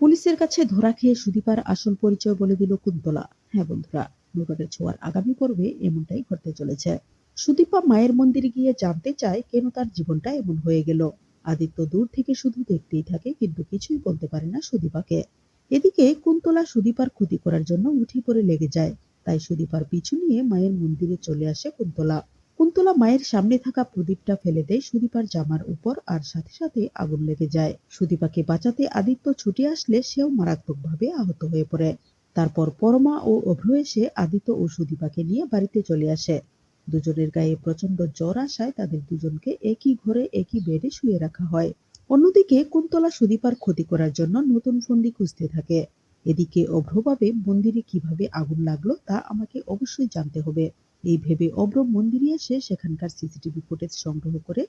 পুলিশের কাছে ধরা খেয়ে সুদীপার আসল পরিচয় বলে দিল কুন্তলা। হ্যাঁ বন্ধুরা নূরের ছোঁয়ার আগামী পর্বে এমনটাই ঘটতে চলেছে। সুদীপা মায়ের মন্দিরে গিয়ে জানতে চায় কেন তার জীবনটা এমন হয়ে গেল। আদিত্য দূর থেকে শুধু দেখতেই থাকে, কিন্তু কিছুই বলতে পারে না সুদীপাকে। এদিকে কুন্তলা সুদীপার ক্ষতি করার জন্য উঠে পড়ে লেগে যায়। তাই সুদীপার পিছু নিয়ে মায়ের মন্দিরে চলে আসে কুন্তলা। কুন্তলা মায়ের সামনে থাকা প্রদীপটা ফেলে দেয় সুদীপার জামার উপর আর সাথে সাথে আগুন লেগে যায়। সুদীপাকে বাঁচাতে আদিত্য ছুটে আসলে সেও মারাত্মকভাবে আহত হয়ে পড়ে। তারপর পরমা ও অভ্র এসে আদিত্য ও সুদীপাকে নিয়ে বাড়িতে চলে আসে। দুজনের গায়ে প্রচণ্ড জ্বর আসায় তাদের দুজনকে একই ঘরে একই বেডে শুয়ে রাখা হয়। অন্যদিকে কুন্তলা সুদীপার ক্ষতি করার জন্য নতুন ফন্দি খুঁজতে থাকে। এদিকে অভ্রভাবে মন্দিরে কীভাবে আগুন লাগল তা আমাকে অবশ্যই জানতে হবে। এই ভেবে অভ্র মন্দিরে এসে সেখানকার সিসিটিভি ফুটেজ সংগ্রহ করে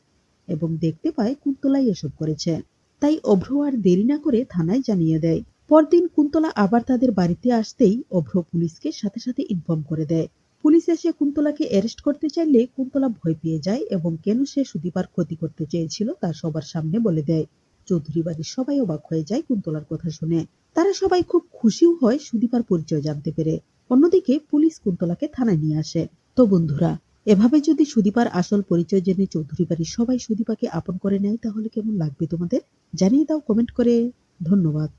এবং দেখতে পায় কুন্তলাই এসব করেছে। তাই অভ্র আর দেরি না করে থানায় জানিয়ে দেয়। পরদিন কুন্তলা আবার তাদের বাড়িতে আসতেই অভ্র পুলিশকে সাথে সাথে ইনফর্ম করে দেয়। পুলিশ এসে কুন্তলাকে অ্যারেস্ট করতে চাইলে কুন্তলা ভয় পেয়ে যায় এবং কেন সে সুদীপার ক্ষতি করতে চেয়েছিল তা সবার সামনে বলে দেয়। চৌধুরী বাড়ির সবাই অবাক হয়ে যায় কুন্তলার কথা শুনে। তারা সবাই খুব খুশিও হয় সুদীপার পরিচয় জানতে পেরে। অন্যদিকে পুলিশ কুন্তলাকে থানায় নিয়ে আসে। তো বন্ধুরা, এভাবে যদি সুদীপার আসল পরিচয় জেনে চৌধুরী বাড়ির সবাই সুদীপাকে আপন করে নেয়, তাহলে কেমন লাগবে তোমাদের? জানিয়ে দাও কমেন্ট করে। ধন্যবাদ।